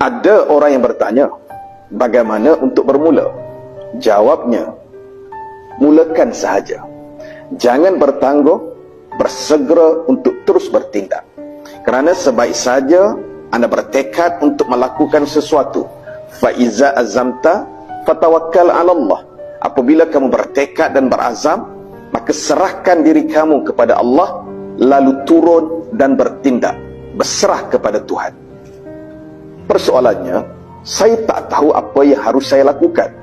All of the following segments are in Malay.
Ada orang yang bertanya, bagaimana untuk bermula? Jawabnya, mulakan sahaja. Jangan bertangguh, bersegera untuk terus bertindak. Kerana sebaik saja anda bertekad untuk melakukan sesuatu. Faiza azamta fatawakkal 'ala Allah. Apabila kamu bertekad dan berazam, maka serahkan diri kamu kepada Allah lalu turun dan bertindak berserah kepada Tuhan. Persoalannya, saya tak tahu apa yang harus saya lakukan.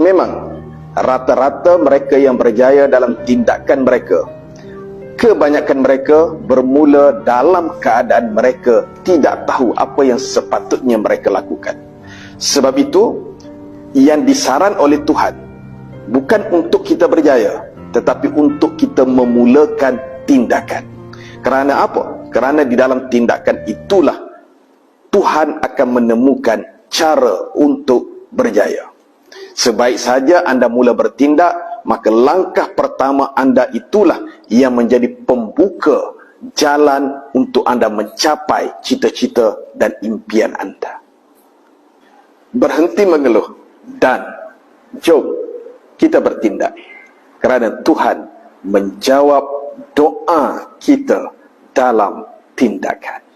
Memang rata-rata mereka yang berjaya dalam tindakan mereka kebanyakan mereka bermula dalam keadaan mereka tidak tahu apa yang sepatutnya mereka lakukan sebab itu yang disaran oleh Tuhan bukan untuk kita berjaya tetapi untuk kita memulakan tindakan kerana apa? kerana di dalam tindakan itulah Tuhan akan menemukan cara untuk berjaya Sebaik saja anda mula bertindak, maka langkah pertama anda itulah yang menjadi pembuka jalan untuk anda mencapai cita-cita dan impian anda. Berhenti mengeluh dan jom kita bertindak. Kerana Tuhan menjawab doa kita dalam tindakan.